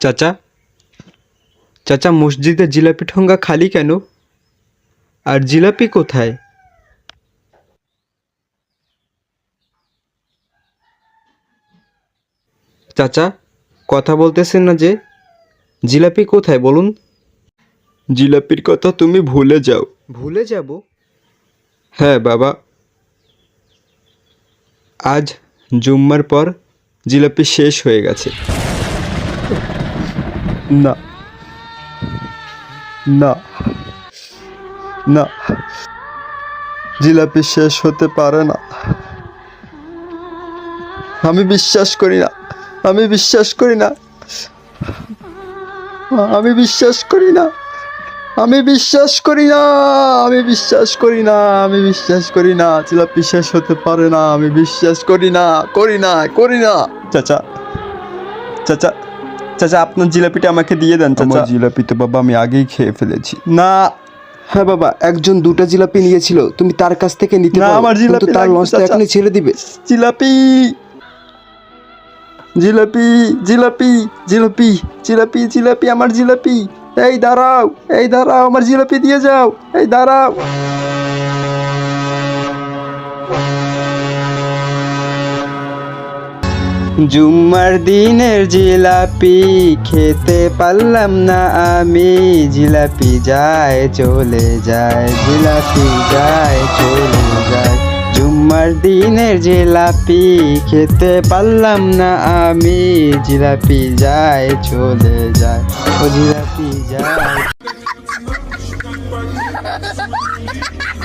চাচা চাচা মসজিদে জিলাপি ঠোঙ্গা খালি কেন? আর জিলাপি কোথায়? চাচা কথা বলতেছেন না যে জিলাপি কোথায় বলুন? জিলাপির কথা তুমি ভুলে যাও। ভুলে যাব? হ্যাঁ বাবা। আজ জুম্মার পর জিলাপি শেষ হয়ে গেছে। না। না। না। জিলাপি শেষ হতে পারে না। আমি বিশ্বাস করি না। আমি বিশ্বাস করি না। আমি বিশ্বাস করি না। আমি বিশ্বাস করি না। আমি বিশ্বাস করি না। আমি বিশ্বাস করি না। জিলাপি শেষ হতে পারে না। আমি বিশ্বাস করি না। করি না। করি না। চাচা। চাচা। চাচা আপনার জিলাপিটা আমাকে দিয়ে দেন চাচা। জিলাপি তো বাবা আমি আগেই খেয়ে ফেলেছি। না। হ্যাঁ বাবা একজন দুটো জিলাপি নিয়েছিল তুমি তার কাছ থেকে নিতে না, আমার জিলাপি তার চাচা। এখনই ছেড়ে দিবে। জিলাপি। জিলাপি জিলাপি জিলাপি জিলাপি জিলাপি আমার জিলাপি। এই দাঁড়াও এই দাঁড়াও আমার জিলাপি দিয়ে যাও। এই দাঁড়াও। জুম্মার দিনের জিলাপি খেতে পারলাম না আমি। জিলাপি যায় চলে যায় জিলাপি যায় চলে যায়। জুম্মার দিনের জিলাপি খেতে পারলাম না আমি। জিলাপি যায় চলে যায় ও জিলাপি যায়।